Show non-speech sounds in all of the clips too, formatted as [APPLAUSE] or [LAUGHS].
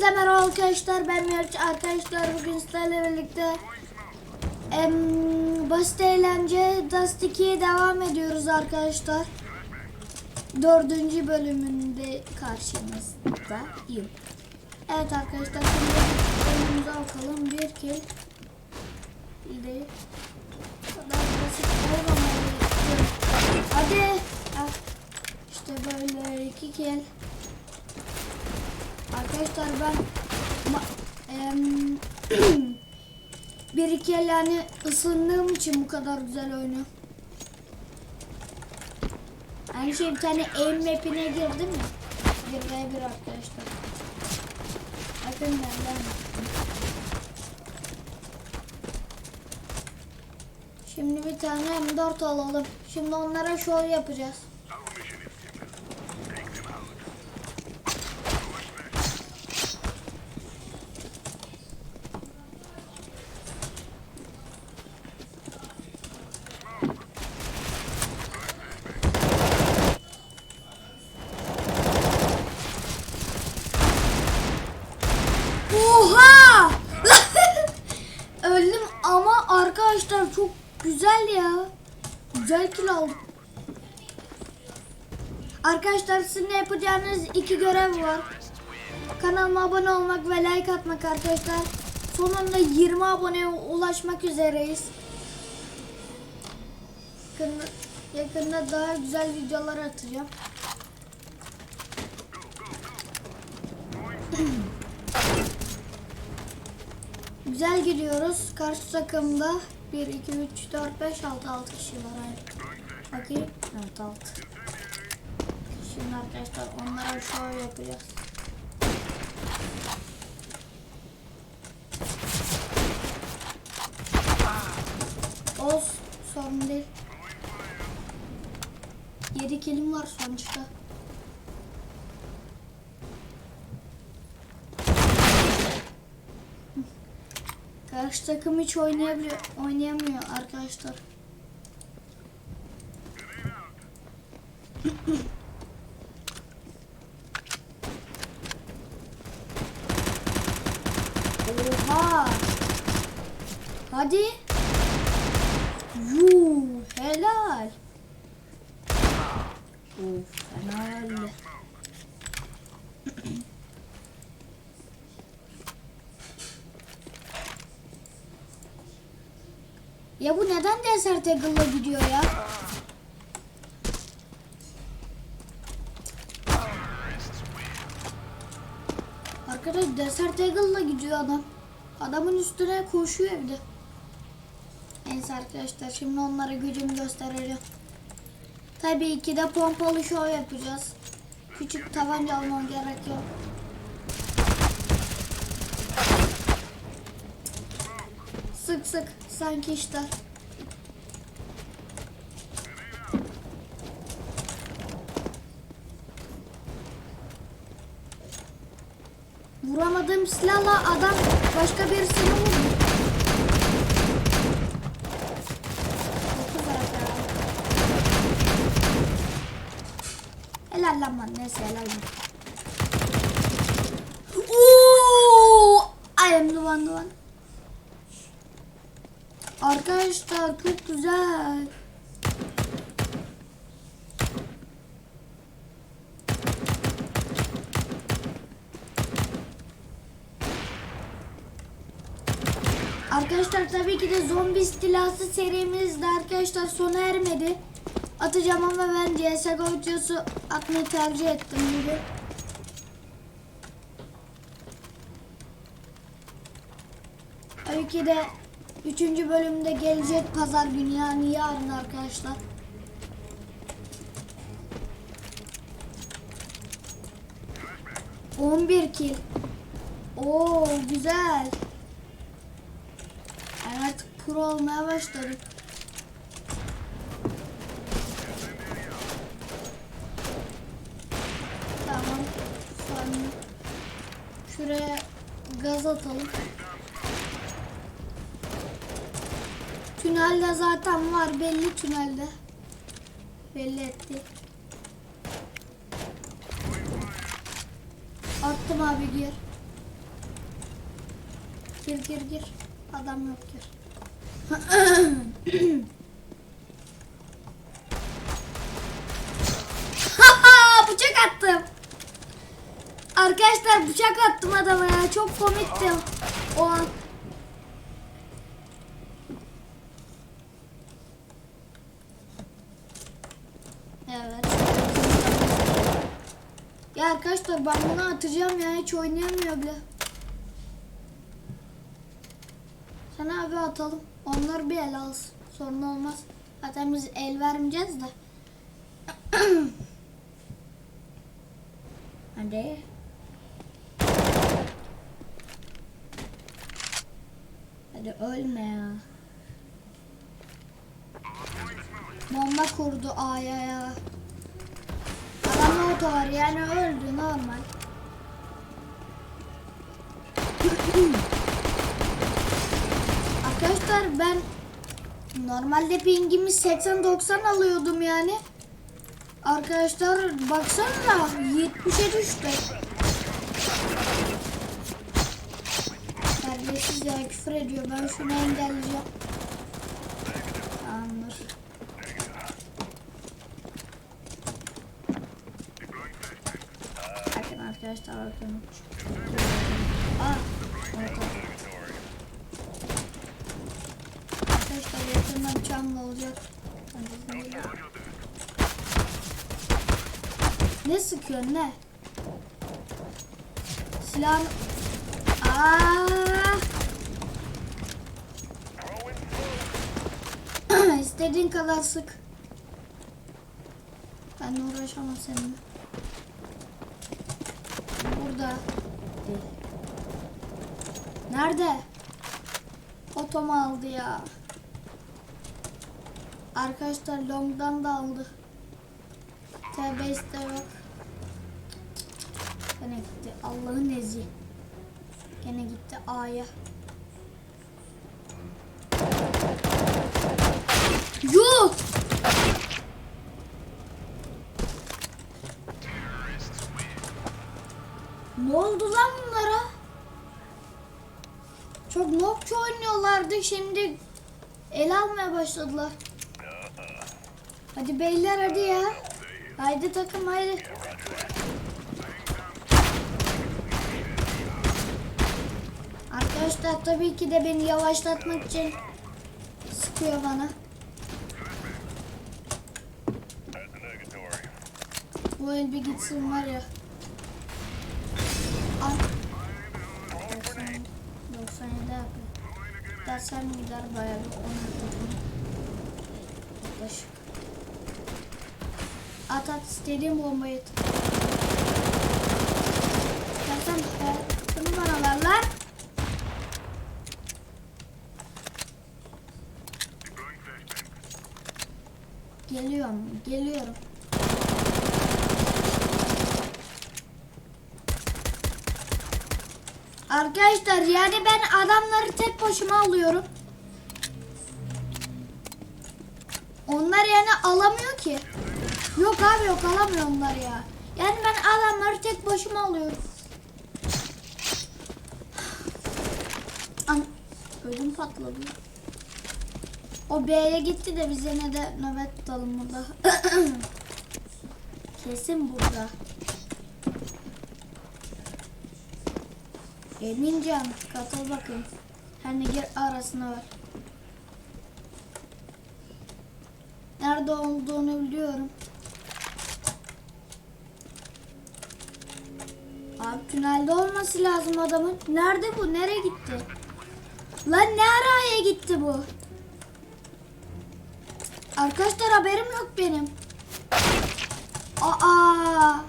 Hepinize merhaba arkadaşlar. Ben Miraç. Arkadaşlar bugün sizlerle birlikte em, basit eğlence Dust 2'ye devam ediyoruz arkadaşlar. Dördüncü bölümünde karşınızdayım Evet arkadaşlar şimdi bölümümüze bakalım bir kill. Bu kadar basit olmamalı. Hadi. Ah, işte böyle iki kill Arkadaşlar ben [CLEARS THROAT] bir iki el yani ısındığım için bu kadar güzel oynuyorum. Aynı şey bir tane aim map'ine girdim ya. Bir ve bir arkadaşlar. Bakın nereden Şimdi bir tane M4 alalım. Şimdi onlara şov yapacağız. Oha! Öldüm ama arkadaşlar çok güzel ya. Güzel kill aldım. Arkadaşlar sizin yapacağınız iki görev var. Kanalıma abone olmak ve like atmak arkadaşlar. Sonunda 20 aboneye ulaşmak üzereyiz. Yakında, yakında daha güzel videolar atacağım. Güzel gidiyoruz. Karşı takımda 1, 2, 3, 4, 5, 6, 6 kişi var. Hayır. Bakayım. Evet 6. Şimdi arkadaşlar onlara şöyle yapacağız. Olsun. Sorun değil. 7 kilim var sonuçta. Karşı takım hiç oynayabiliyor, oynayamıyor arkadaşlar. Oha! Hadi. Yuu, helal. Of, helal. Ya Desert Eagle'la gidiyor ya? Arkadaş Desert Eagle'la gidiyor adam. Adamın üstüne koşuyor evde. Neyse arkadaşlar şimdi onlara gücümü göstereceğim. Tabii ki de pompalı şov yapacağız. Küçük tabanca almam gerek. Sık sık sanki işte. Vuramadığım silahla adam başka birisini vurdu. Helal lan lan neyse helal lan. Ooo! I am the one the one. Arkadaşlar çok güzel. Arkadaşlar tabii ki de zombi istilası serimiz de arkadaşlar sona ermedi. Atacağım ama ben CSGO videosu atmayı tercih ettim gibi. Tabii ki de 3. bölümde gelecek pazar günü yani yarın arkadaşlar. On bir kill. Oo güzel. Pro olmaya başladım. Tamam. Sonra şuraya gaz atalım. Tünelde zaten var belli tünelde. Belli etti. Attım abi gir. Gir gir gir. Adam yok gir. Bıçak attım. Arkadaşlar bıçak attım adama ya. Çok komikti o an. Evet. Ya arkadaşlar ben bunu atacağım ya hiç oynayamıyor bile. Sana abi atalım. Onlar bir el alsın. Sorun olmaz. Zaten biz el vermeyeceğiz de. [CLEARS THROAT] Hadi. Hadi ölme ya. Bomba kurdu A'ya ya. Adam oto var yani öldü normal. Arkadaşlar ben normalde pingimi 80-90 alıyordum yani. Arkadaşlar baksana 70'e düştü. Terbiyesiz ya küfür ediyor. Ben şunu engelleyeceğim. Tamamdır. Bakın arkadaşlar bakın. Aa, orta. Arkadaşlar yakında bıçağımla olacak. Ne sıkıyor ne? Silahını... Aa! [CLEARS THROAT] İstediğin kadar sık. Ben uğraşamam seninle. Burada. Nerede? Otom aldı ya. Arkadaşlar longdan da aldı. T-Base'de yok. Gene gitti. Allah'ın ezi. Gene gitti A'ya. Yuh! Ne oldu lan bunlara? Çok nokça oynuyorlardı şimdi el almaya başladılar. Hadi beyler hadi ya. Haydi takım haydi. Arkadaşlar tabii ki de beni yavaşlatmak için sıkıyor bana. Bu el bir gitsin var ya. Al. 90, 97 yapıyor. Dersen gider bayağı bir 10 yapıyor. Yaklaşık. At at istediğim bombayı at. Dersen bunu bana ver lan. Geliyorum, geliyorum. Arkadaşlar yani ben adamları tek başıma alıyorum. Onlar yani alamıyor ki. Yok abi yok alamıyor onlar ya. Yani ben adamları tek başıma alıyorum. An ödüm patladı. O B'ye gitti de biz yine de nöbet tutalım burada. [COUGHS] Kesin burada. Emincan katıl bakayım. Hani gir arasına var. Nerede olduğunu biliyorum. Abi tünelde olması lazım adamın. Nerede bu? Nereye gitti? Lan ne araya gitti bu? Arkadaşlar haberim yok benim. Aa!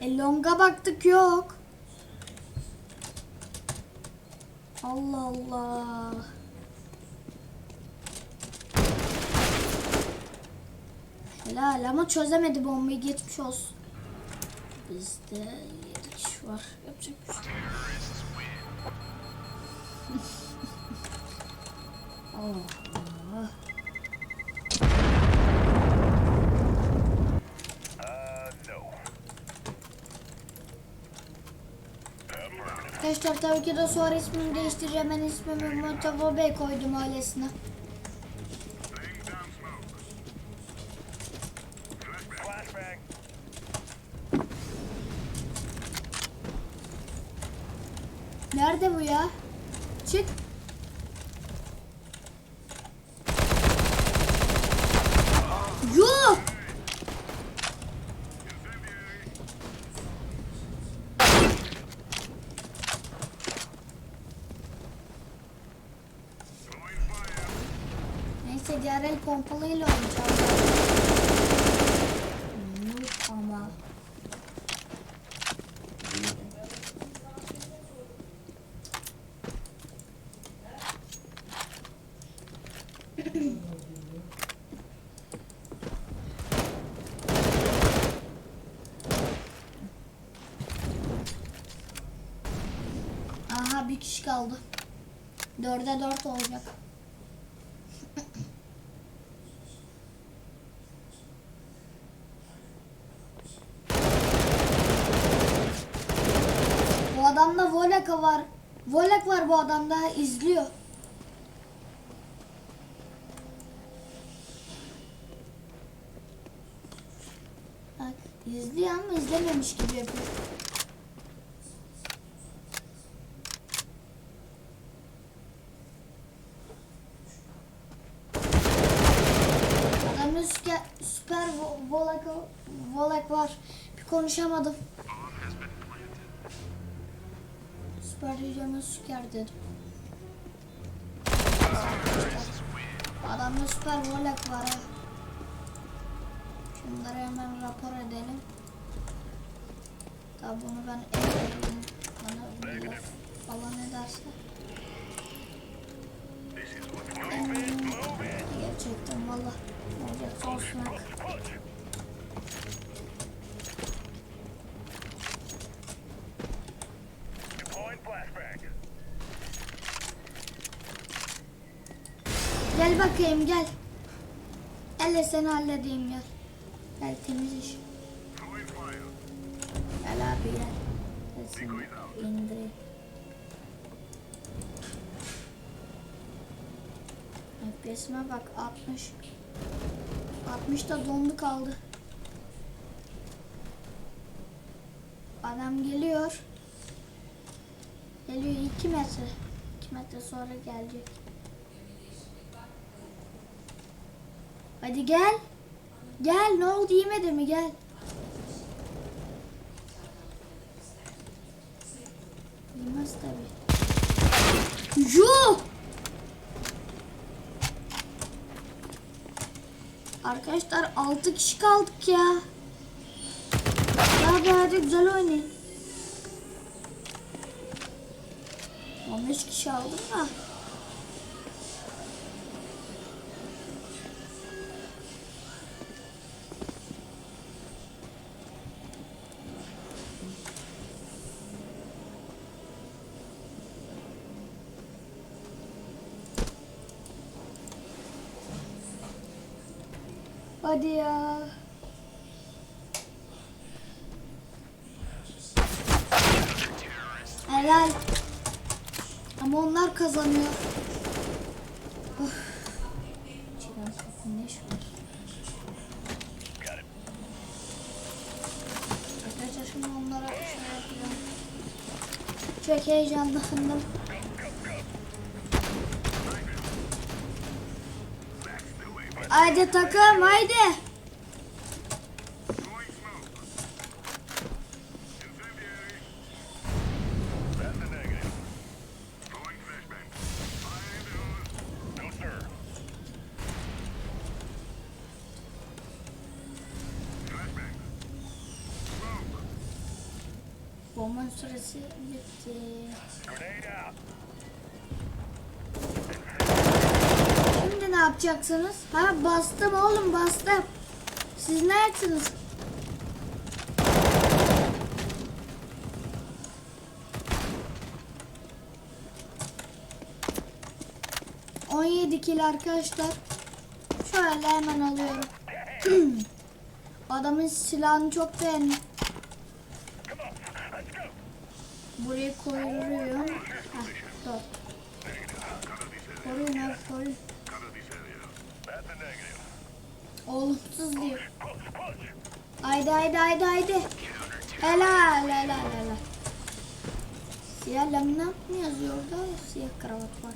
E longa baktık yok. Allah Allah. helal ama çözemedi bombayı geçmiş olsun. Bizde 7 kişi var. Yapacak bir şey. oh. [LAUGHS] Arkadaşlar tabii ki de sonra ismini değiştireceğim. Ben ismimi Mustafa Bey koydum ailesine. Pompalıyla oynayacağım. Ama. Aha bir kişi kaldı. Dörde dört olacak. Bu adamda Volek var. Volek var bu adamda izliyor. Bak izliyor ama izlememiş gibi yapıyor. Adamda süper, süper vo- volek, volek var. Bir konuşamadım. Süper diyeceğime süker dedim. Adamda süper volek var ha. Şunları hemen rapor edelim. Tabi bunu ben ekledim. Bana laf falan ederse. Hmm, Gerçekten valla. Olacak olsun Gel bakayım gel. Elle seni halledeyim gel. Gel temiz iş. Gel abi gel. Gel seni indireyim. FPS'ime bak 60. 60 da dondu kaldı. Adam geliyor. Geliyor 2 metre. 2 metre sonra gelecek. Hadi gel. Gel ne oldu yemedi mi gel. Yemez tabi. Yuh! Arkadaşlar 6 kişi kaldık ya. Bir hadi güzel oynayın. 15 kişi aldım da. Hadi ya. Helal. Ama onlar kazanıyor. Of. Ne onlara şey. Çok heyecanlandım. Sir. Flashbang. Smoke. Bombanın süresi bitti. Yapacaksınız? Ha bastım oğlum bastım. Siz ne yaptınız? On yedi arkadaşlar. Şöyle hemen alıyorum. [CLEARS THROAT] Adamın silahını çok beğendim. Burayı koyuyorum. Heh, dur. Koruyun abi koruyun. Olumsuz diyor. Haydi haydi haydi haydi. Helal helal helal. Siyah laminat mı yazıyor orada? Siyah kravat var.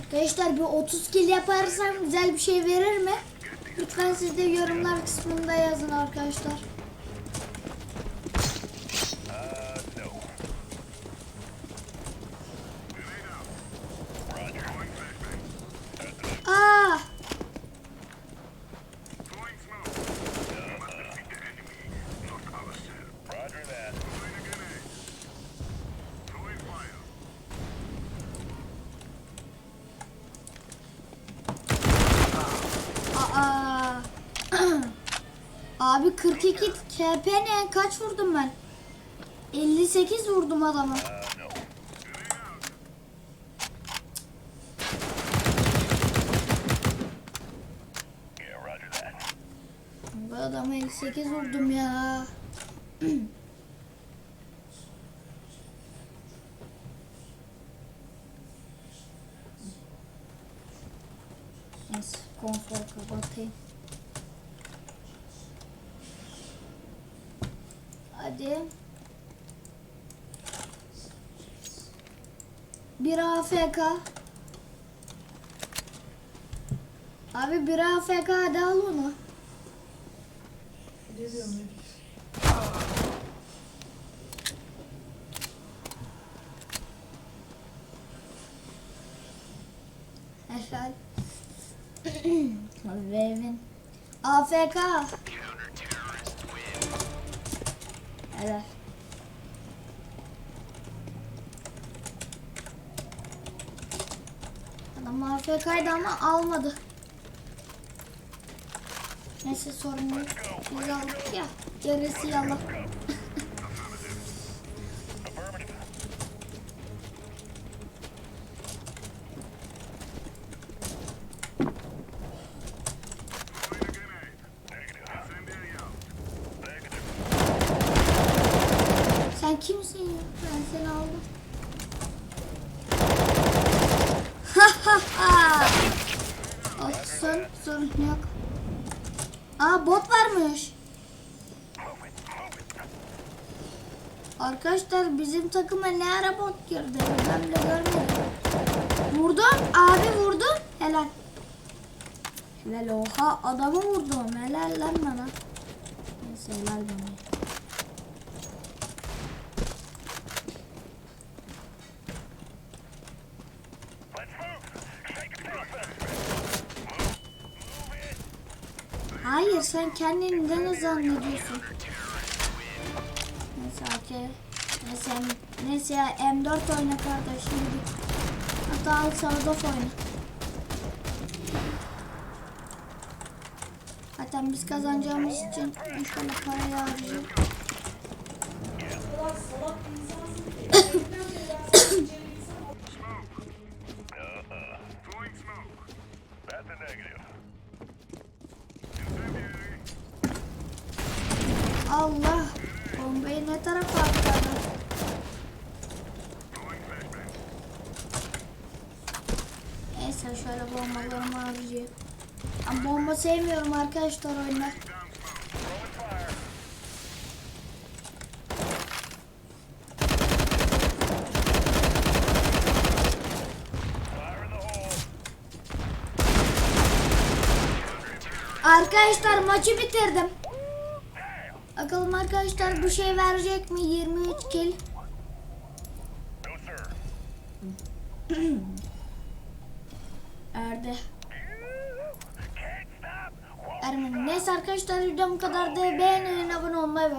Arkadaşlar bir 30 kill yaparsam güzel bir şey verir mi? Lütfen siz de yorumlar kısmında yazın arkadaşlar. Abi 42 KP ne? Kaç vurdum ben? 58 vurdum adama. Bu adama 58 vurdum ya. [CLEARS THROAT] Konfor kapatayım. Hadi. Bir AFK. Abi bir AFK hadi al onu. Helal. [CLEARS THROAT] Vevin. AFK. Helal. Adam AFK'ydı ama almadı. Neyse sorun yok. Biz aldık ya. Gerisi yalan. Yok. Aa bot varmış. Arkadaşlar bizim takıma ne ara bot girdi? Ben bile görmedim. Vurdum. Abi vurdum. Helal. Helal oha adamı vurdum. Helal lan bana. Neyse helal bana. Sen kendini ne zannediyorsun? Neyse okey. Neyse, neyse ya M4 oyna kardeşim. Hatta al Sardof oyna. Zaten biz kazanacağımız için inşallah parayı harcayacağım. Harcayayım. Ben bomba sevmiyorum arkadaşlar hole. Arkadaşlar maçı bitirdim. Bakalım arkadaşlar bu şey verecek mi? 23 kill. [CLEARS THROAT] Erdi. Neyse arkadaşlar videom bu kadar da beğenin abone olmayı ve